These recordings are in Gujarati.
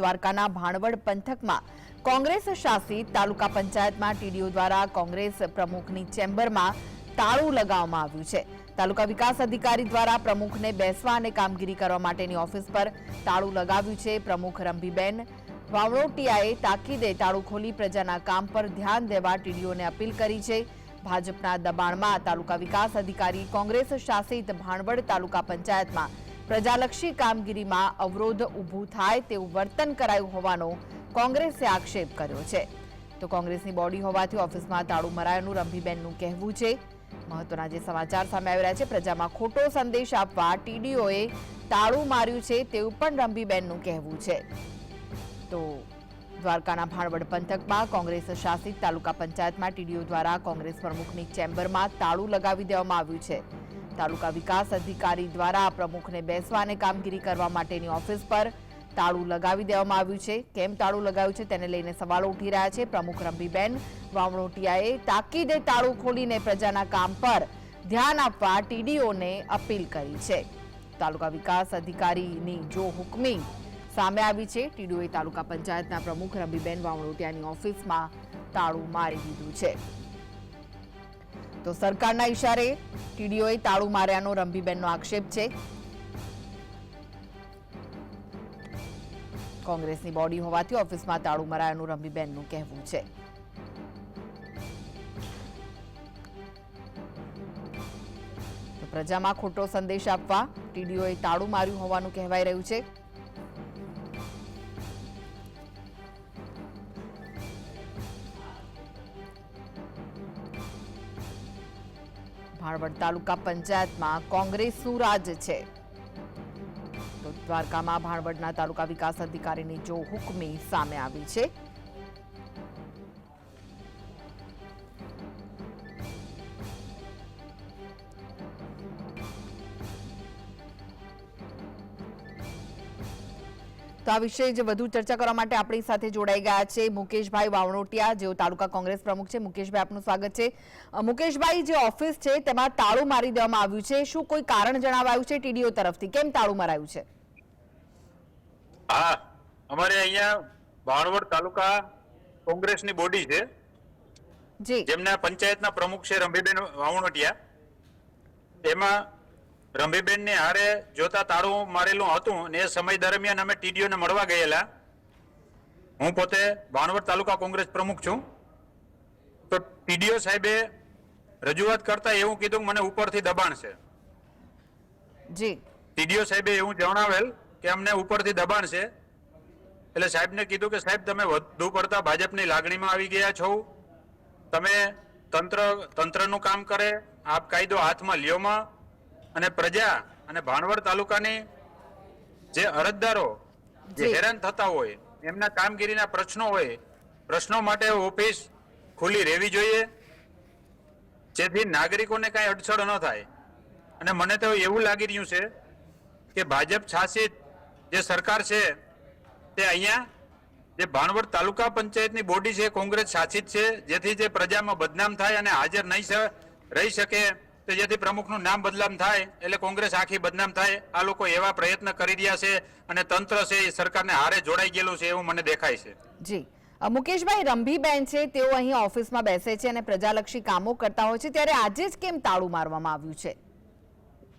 દ્વારકાના ભાણવડ પંથકમાં કોંગ્રેસ શાસિત તાલુકા પંચાયતમાં ટીડીઓ દ્વારા કોંગ્રેસ પ્રમુખની ચેમ્બરમાં તાળું લગાવવામાં આવ્યું છે. તાલુકા વિકાસ અધિકારી દ્વારા પ્રમુખને બેસવા અને કામગીરી કરવા માટેની ઓફિસ પર તાળું લગાવ્યું છે. પ્રમુખ રંભીબેન વાવણોટિયાએ તાકીદે તાળું ખોલી પ્રજાના કામ પર ધ્યાન દેવા ટીડીઓને અપીલ કરી છે. ભાજપના દબાણમાં તાલુકા વિકાસ અધિકારી કોંગ્રેસ શાસિત ભાણવડ તાલુકા પંચાયતમાં પ્રજાલક્ષી કામગીરીમાં અવરોધ ઊભું થાય તેવું વર્તન કરાયું હોવાનો કોંગ્રેસે આક્ષેપ કર્યો છે. તો કોંગ્રેસની બોડી હોવાથી ઓફિસમાં તાળું મરાયાનું રંભીબેનનું કહેવું છે. મહત્વના જે સમાચાર સામે આવી રહ્યા છે, પ્રજામાં ખોટો સંદેશ આપવા ટીડીઓએ તાળું માર્યું છે તેવું પણ રંભીબેનનું કહેવું છે. તો દ્વારકાના ભાણવડ પંથકમાં કોંગ્રેસ શાસિત તાલુકા પંચાયતમાં ટીડીઓ દ્વારા કોંગ્રેસ પ્રમુખની ચેમ્બરમાં તાળું લગાવી દેવામાં આવ્યું છે. તાલુકા વિકાસ અધિકારી દ્વારા પ્રમુખને બેસવા અને કામગીરી કરવા માટેની ઓફિસ પર તાળું લગાવી દેવામાં આવ્યું છે. કેમ તાળું લગાવ્યું છે તેને લઈને સવાલો ઉઠી રહ્યા છે. પ્રમુખ રંભીબેન વાવણોટિયાએ તાકીદે તાળું ખોલીને પ્રજાના કામ પર ધ્યાન આપવા ટીડીઓને અપીલ કરી છે. તાલુકા વિકાસ અધિકારીની જો હુકમી સામે આવી છે, ટીડીઓએ તાલુકા પંચાયતના પ્રમુખ રંભીબેન વાવણોટિયાની ઓફિસમાં તાળું મારી દીધું છે. તો સરકારના ઇશારે ટીડીઓએ તાળું માર્યાનો રંભીબેનનો આક્ષેપ છે. કોંગ્રેસની બોડી હોવાથી ઓફિસમાં તાળું મરાયાનું રંભીબેનનું કહેવું છે. પ્રજામાં ખોટો સંદેશ આપવા ટીડીઓએ તાળું માર્યું હોવાનું કહેવાય રહ્યું છે. ભાણવડ તાલુકા પંચાયતમાં કોંગ્રેસનું રાજ છે. તો દ્વારકામાં ભાણવડના તાલુકા વિકાસ અધિકારીની જો હુકમી સામે આવી છે તો આ વિશે જ વધુ ચર્ચા કરવા માટે આપણી સાથે જોડાઈ ગયા છે મુકેશભાઈ વાવણોટિયા જેઓ તાલુકા કોંગ્રેસ પ્રમુખ છે. મુકેશભાઈ આપનું સ્વાગત છે. મુકેશભાઈ જે ઓફિસ છે તેમાં તાળું મારી દેવામાં આવ્યું છે. શું કોઈ કારણ જણાવાયું છે ટીડીઓ તરફથી? કેમ તાળું મરાયું છે? હા અમારે અહીંયા ભાણવડ તાલુકા કોંગ્રેસની બોડી છે. જી. જેમના પંચાયતના પ્રમુખ છે રંભીબેન વાવણોટિયા. એમાં રંભીબેનને હારે જોતા તાળું મારેલું હતું ને એ સમય દરમિયાન અમે ટીડીઓને મળવા ગયેલા. હું પોતે ભાણવડ તાલુકા કોંગ્રેસ પ્રમુખ છું. તો ટીડીઓ સાહેબે રજૂઆત કરતા એવું કીધું મને ઉપરથી દબાણ છે. જી. ટીડીઓ સાહેબે એવું જણાવેલ કે અમને ઉપરથી દબાણ છે. એટલે સાહેબને કીધું કે સાહેબ તમે વધુ પડતા ભાજપની લાગણીમાં આવી ગયા છો. તમે તંત્ર તંત્રનું કામ કરે આપ કાયદો હાથમાં લ્યોમાં અને પ્રજા અને ભાણવડ તાલુકાની જે અરજદારો જે હેરાન થતા હોય એમના કામગીરીના પ્રશ્નો હોય પ્રશ્નો માટે ઓફિસ ખુલ્લી રહેવી જોઈએ જેથી નાગરિકોને કાંઈ અડચણ ન થાય. અને મને તો એવું લાગી રહ્યું છે કે ભાજપ શાસિત જે સરકાર છે તે અહીંયા જે ભાણવડ તાલુકા પંચાયતની બોડી છે કોંગ્રેસ શાસિત છે જેથી જે પ્રજામાં બદનામ થાય અને હાજર નહીં રહી શકે તો જેથી પ્રમુખનું નામ બદનામ થાય એટલે કોંગ્રેસ આખી બદનામ થાય. આ લોકો એવા પ્રયત્ન કરી રહ્યા છે અને તંત્ર છે એ સરકારને હારે જોડાઈ ગયેલું છે એવું મને દેખાય છે. જી. મુકેશભાઈ રંભીબેન છે તેઓ અહીં ઓફિસમાં બેસે છે અને પ્રજાલક્ષી કામો કરતા હોય છે. ત્યારે આજે જ કેમ તાળું મારવામાં આવ્યું છે?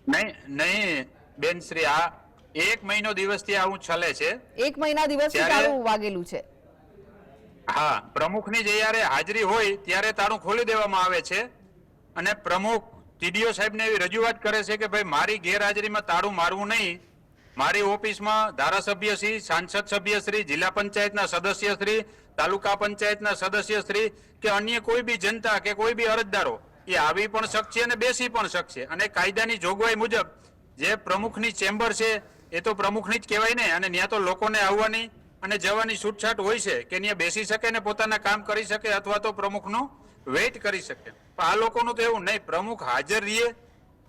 નહીં નહીં બેન શ્રી આ એક મહિનો દિવસથી આવું છલે છે. એક મહિના દિવસથી તાળું વાગેલું છે. હા પ્રમુખની જયારે હાજરી હોય ત્યારે તાળું ખોલી દેવામાં આવે છે. અને પ્રમુખ ટીડીઓ સાહેબને એવી રજૂઆત કરે છે કે ભાઈ, મારી ગેરહાજરીમાં તાળું મારવું નહીં. મારી ઓફિસમાં ધારાસભ્ય શ્રી, સાંસદ સભ્ય શ્રી, જિલ્લા પંચાયતના સદસ્ય શ્રી, તાલુકા પંચાયતના સદસ્ય શ્રી કે અન્ય કોઈ બી જનતા કે કોઈ બી અરજદારો, એ આવી પણ શકશે અને બેસી પણ શકશે. અને કાયદાની જોગવાઈ મુજબ જે પ્રમુખની ચેમ્બર છે, એ તો પ્રમુખની જ કહેવાય ને, અને ત્યાં તો લોકોને આવવાની અને જવાની છૂટછાટ હોય છે કે ત્યાં બેસી શકે ને પોતાના કામ કરી શકે અથવા તો પ્રમુખનું વેઇટ કરી શકે. પણ આ લોકોનું તો એવું નહીં. પ્રમુખ હાજર રહીએ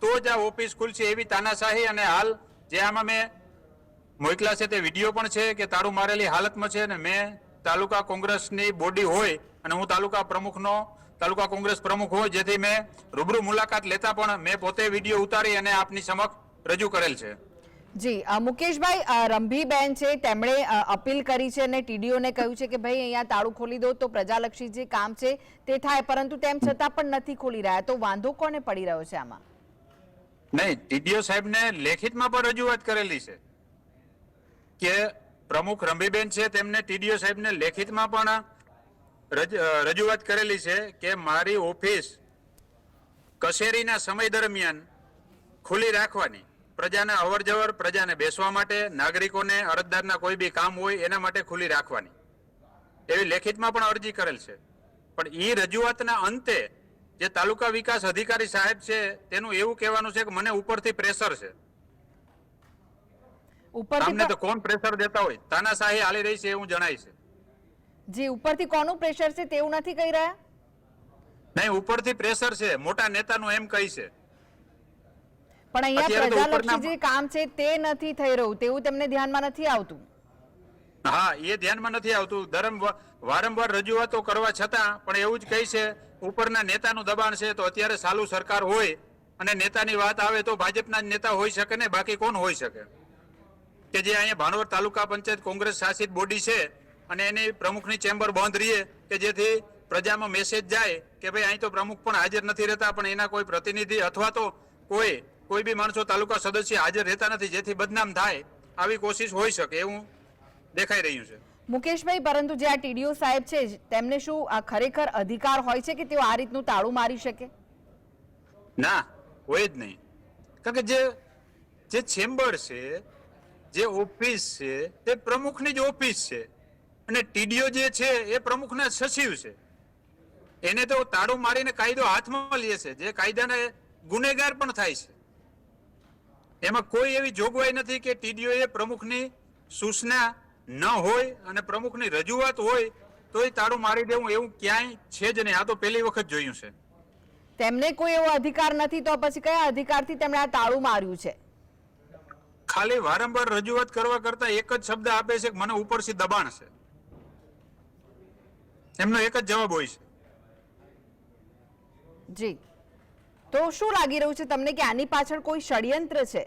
તો જ આ ઓફિસ ખુલશે એવી તાનાશાહી અને હાલ જે આમાં મેં મોકલા છે તે વીડિયો પણ છે કે તાળું મારેલી હાલતમાં છે અને મેં તાલુકા કોંગ્રેસની બોડી હોય અને હું તાલુકા પ્રમુખનો, તાલુકા કોંગ્રેસ પ્રમુખ હોય જેથી મેં રૂબરૂ મુલાકાત લેતા પણ મેં પોતે વીડિયો ઉતારી અને આપની સમક્ષ રજૂ કરેલ છે. જી મુકેશભાઈ રંભીબેન છે, તેમણે અપીલ કરી છે અને ટીડીઓને કહ્યું છે કે ભાઈ અહીંયા તાળું ખોલી દો, તો પ્રજાલક્ષી જે કામ છે તે થાય, પરંતુ તેમ છતાં પણ નથી ખોલી રહ્યા. તો વાંધો કોને પડી રહ્યો છે આમાં? નહીં, ટીડીઓ સાહેબને લેખિતમાં પણ રજૂઆત કરેલી છે કે પ્રમુખ રંભીબેન છે, તેમને ટીડીઓ સાહેબને લેખિતમાં પણ રજૂઆત કરેલી છે કે મારી ઓફિસ કચેરીના સમય દરમિયાન ખુલ્લી રાખવાની. પ્રજાને અવર જવર પ્રજાને બેસવા માટે નાગરિકોને અરજદારના કોઈ બી કામ હોય એના માટે ખુલ્લી રાખવાની. એવી લેખિતમાં પણ અરજી કરેલ છે. પણ એ રજૂઆતના અંતે જે તાલુકા વિકાસ અધિકારી સાહેબ છે તેનું એવું કહેવાનું છે કે મને ઉપરથી પ્રેશર છે. ઉપરથી તો કોણ પ્રેશર દેતા હોય? તાનાશાહી હાલી રહી છે એવું જણાય છે. જે ઉપરથી કોનું પ્રેશર છે તેવું નથી કહી રહ્યા? નહીં ઉપરથી પ્રેશર છે. મોટા નેતાનું એમ કહી છે. પણ અહીંયા પ્રજાલક્ષી જે કામ છે તે નથી થઈ રહ્યું તેવું તેમને ધ્યાનમાં નથી આવતું. હા એ ધ્યાનમાં નથી આવતું. ધરમ વારંવાર રજૂઆતો કરવા છતાં પણ એવું જ કહે છે ઉપરના નેતાનું દબાણ છે તો અત્યારે ચાલુ સરકાર હોય અને નેતાની વાત આવે તો ભાજપના જ નેતા હોઈ શકે ને બાકી કોણ હોઈ શકે? કે જે અહીંયા ભાણવડ તાલુકા પંચાયત કોંગ્રેસ શાસિત બોડી છે અને એની પ્રમુખની ચેમ્બર બંધ રહીએ કે જેથી પ્રજામાં મેસેજ જાય કે ભાઈ અહીં તો પ્રમુખ પણ હાજર નથી રહેતા પણ એના કોઈ પ્રતિનિધિ અથવા તો કોઈ કોઈ બી માણસો તાલુકા સદસ્ય હાજર રહેતા નથી જેથી બદનામ થાય આવી કોશિશ હોઈ શકે એવું દેખાઈ રહ્યું છે. મુકેશભાઈ પરંતુ જે આ ટીડીઓ સાહેબ છે તેમને શું આ ખરેખર અધિકાર હોય છે કે તેઓ આ રીતનું તાળું મારી શકે? ના હોય જ નહીં. કારણ કે જે જે ચેમ્બર છે જે ઓફિસ છે તે પ્રમુખની જ ઓફિસ છે. અને ટીડીઓ જે છે એ પ્રમુખના સચિવ છે. એને તો તાળું મારીને કાયદો હાથમાં લે છે જે કાયદાને ગુનેગાર પણ થાય છે. એમાં કોઈ એવી જોગવાઈ નથી કે ટીડીઓ એ પ્રમુખની સૂચના ન હોય અને પ્રમુખની રજૂઆત હોય તોય તાળું મારી દેવું એવું ક્યાંય છે જ નહીં. આ તો પહેલી વખત જોયું છે. તેમને કોઈ એવો અધિકાર નથી તો પછી કયા અધિકારથી તેમણે આ તાળું માર્યું છે? ખાલી વારંવાર રજૂઆત કરવા કરતા એક જ શબ્દ આપે છે કે મને ઉપરથી દબાણ છે. એમનો એક જ જવાબ હોય છે. જી. તો શું લાગી રહ્યું છે તમને કે આની પાછળ કોઈ ષડયંત્ર છે?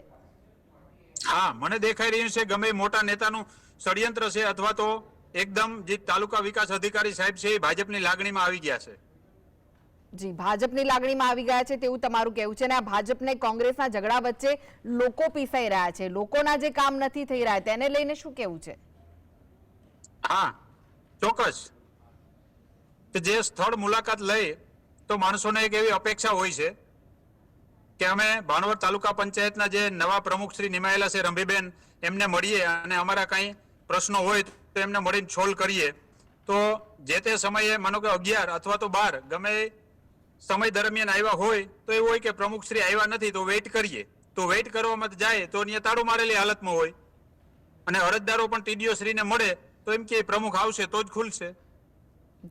હા મને દેખાઈ રહ્યું છે ગમે મોટા નેતાનું ષડયંત્ર છે અથવા તો એકદમ જે તાલુકા વિકાસ અધિકારી સાહેબ છે એ ભાજપની લાગણીમાં આવી ગયા છે. જી ભાજપની લાગણીમાં આવી ગયા છે તેવું તમારું કહેવું છે અને આ ભાજપને કોંગ્રેસના ઝઘડા વચ્ચે લોકો પીસાઈ રહ્યા છે. લોકોના જે કામ નથી થઈ રહ્યા તેને લઈને શું કહેવું છે? હા ચોક્કસ. કે જે સ્થળ મુલાકાત લઈ તો માણસોને એક એવી અપેક્ષા હોય છે કે અમે ભાણવડ તાલુકા પંચાયતના જે નવા પ્રમુખ શ્રી નિમાયેલા છે રંભીબેન, એમને મળીએ અને અમારા કાંઈ પ્રશ્નો હોય તો એમને મળીને સોલ્વ કરીએ. તો જે તે સમયે માનો કે અગિયાર અથવા તો બાર, ગમે સમય દરમિયાન આવ્યા હોય, તો એવું હોય કે પ્રમુખ શ્રી આવ્યા નથી, તો વેઇટ કરીએ. તો વેઇટ કરવામાં જાય, તો અહીંયા મારેલી હાલતમાં હોય. અને અરજદારો પણ ટીડીઓ શ્રીને મળે, તો એમ કે પ્રમુખ આવશે, તો જ ખુલશે.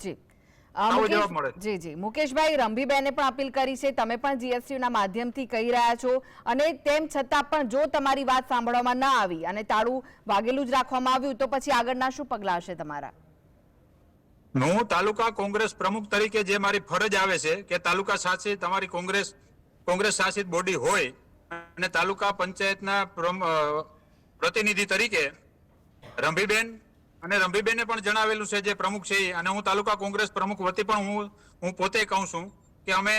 જી. જી જી. મુકેશભાઈ રંભીબેને પણ અપીલ કરી છે. તમે પણ GST માધ્યમથી કહી રહ્યા છો. અને તેમ છતાં પણ જો તમારી વાત સાંભળવામાં ન આવી અને તાળું વાગેલું જ રાખવામાં આવ્યું તો પછી આગળના શું પગલાં હશે તમારા? હું તાલુકા કોંગ્રેસ પ્રમુખ તરીકે જે મારી ફરજ આવે છે કે તાલુકા શાસિત તમારી કોંગ્રેસ કોંગ્રેસ શાસિત બોડી હોય અને તાલુકા પંચાયતના પ્રતિનિધિ તરીકે રંભીબેન અને રંભીબેને પણ જણાવેલું છે જે પ્રમુખ છે અને હું તાલુકા કોંગ્રેસ પ્રમુખ વતી પણ હું હું પોતે કહું છું કે અમે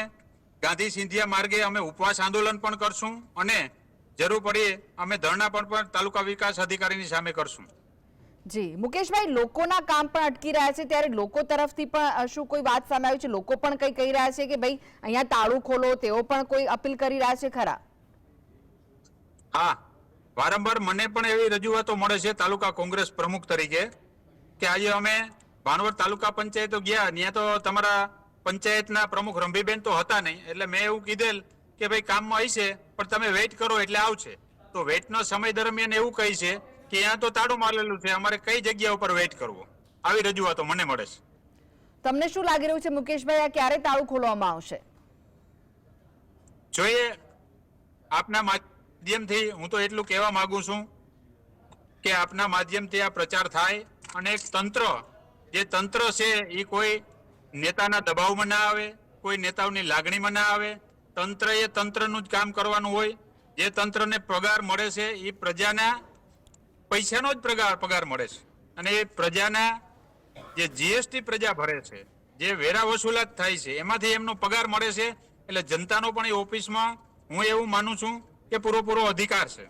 ગાંધી સિંધિયા માર્ગે અમે ઉપવાસ આંદોલન પણ કરશું અને જરૂર પડીએ અમે ધરણા પણ પણ તાલુકા વિકાસ અધિકારીની સામે કરશું. જી મુકેશભાઈ લોકોના કામ પણ અટકી રહ્યા છે. ત્યારે લોકો તરફથી પણ શું કોઈ વાત સામે આવી છે? લોકો પણ કંઈ કહી રહ્યા છે કે ભાઈ અહીંયા તાળું ખોલો તેઓ પણ કોઈ અપીલ કરી રહ્યા છે ખરા? હા. વારંવાર મને પણ એવી રજૂઆતો મળે છે તાલુકા કોંગ્રેસ પ્રમુખ તરીકે કે આજે અમે ભાણવડ તાલુકા પંચાયતો ગયા ત્યાં તો તમારા પંચાયતના પ્રમુખ રંભીબેન તો હતા નહીં એટલે મેં એવું કીધેલ કે ભાઈ કામમાં હશે પણ તમે વેઇટ કરો એટલે આવશે. તો વેઇટનો સમય દરમિયાન એવું કહી છે કે ત્યાં તો તાળું મારેલું છે અમારે કઈ જગ્યા ઉપર વેઇટ કરવો? આવી રજૂઆતો મને મળે છે. તમને શું લાગી રહ્યું છે મુકેશભાઈ આ ક્યારે તાળું ખોલવામાં આવશે? જોઈએ આપના માધ્યમથી હું તો એટલું કહેવા માંગુ છું કે આપના માધ્યમથી આ પ્રચાર થાય અને એક તંત્ર, જે તંત્ર છે, એ કોઈ નેતાના દબાવમાં ના આવે, કોઈ નેતાઓની લાગણીમાં ના આવે. તંત્ર એ તંત્રનું જ કામ કરવાનું હોય. જે તંત્રને પગાર મળે છે, એ પ્રજાના પૈસાનો જ પગાર પગાર મળે છે. અને એ પ્રજાના જે જીએસટી પ્રજા ભરે છે, જે વેરા વસૂલાત થાય છે, એમાંથી એમનો પગાર મળે છે. એટલે જનતાનો પણ એ ઓફિસમાં હું એવું માનું છું કે પૂરો અધિકાર છે?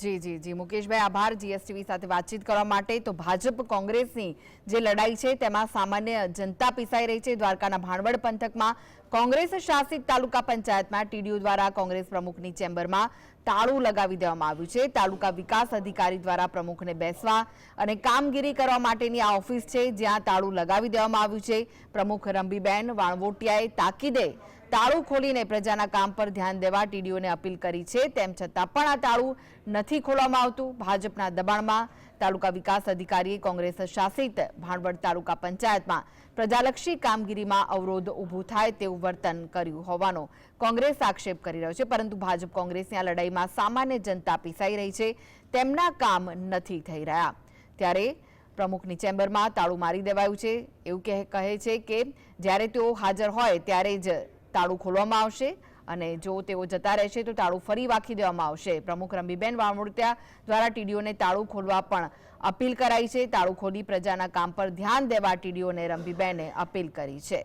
જી જી જી. મુકેશભાઈ, આભાર. જીએસટીવી સાથે વાતચીત કરવા માટે તો ભાજપ કોંગ્રેસની જે લડાઈ છે, તેમાં સામાન્ય જનતા પીસાઈ રહી છે. દ્વારકાના ભાણવડ પંથકમાં કોંગ્રેસ શાસિત તાલુકા પંચાયતમાં ટીડીયુ દ્વારા કોંગ્રેસ પ્રમુખની ચેમ્બરમાં તાળું લગાવી દેવામાં આવ્યું છે. તાલુકા વિકાસ અધિકારી દ્વારા પ્રમુખને બેસવા અને કામગીરી કરવા માટેની આ ઓફિસ છે, જ્યાં તાળું લગાવી દેવામાં આવ્યું છે. પ્રમુખ રંભીબેન વાણવોટિયાએ તાકીદે તાળું ખોલીને પ્રજાના કામ પર ધ્યાન દેવા ટીડીઓને અપીલ કરી છે. તેમ છતાં પણ આ તાળું નથી ખોલવામાં આવતું. ભાજપના દબાણમાં તાલુકા વિકાસ અધિકારીએ કોંગ્રેસ શાસિત ભાણવડ તાલુકા પંચાયતમાં પ્રજાલક્ષી કામગીરીમાં અવરોધ ઊભું થાય તેવું વર્તન કર્યું હોવાનો કોંગ્રેસ આક્ષેપ કરી રહ્યો છે. પરંતુ ભાજપ કોંગ્રેસની આ લડાઈમાં સામાન્ય જનતા પીસાઈ રહી છે. તેમના કામ નથી થઈ રહ્યા. ત્યારે પ્રમુખની ચેમ્બરમાં તાળું મારી દેવાયું છે. એવું કહે કહે છે કે જ્યારે તેઓ હાજર હોય ત્યારે જ તાળું ખોલવામાં આવશે અને જો તેઓ જતા રહેશે તો તાળું ફરી વાંખી દેવામાં આવશે. પ્રમુખ રંબીબેન વામોડિયા દ્વારા ટીડીઓને તાળું ખોલવા પણ અપીલ કરાઈ છે. તાળું ખોલી પ્રજાના કામ પર ધ્યાન દેવા ટીડીઓને રંબીબેને અપીલ કરી છે.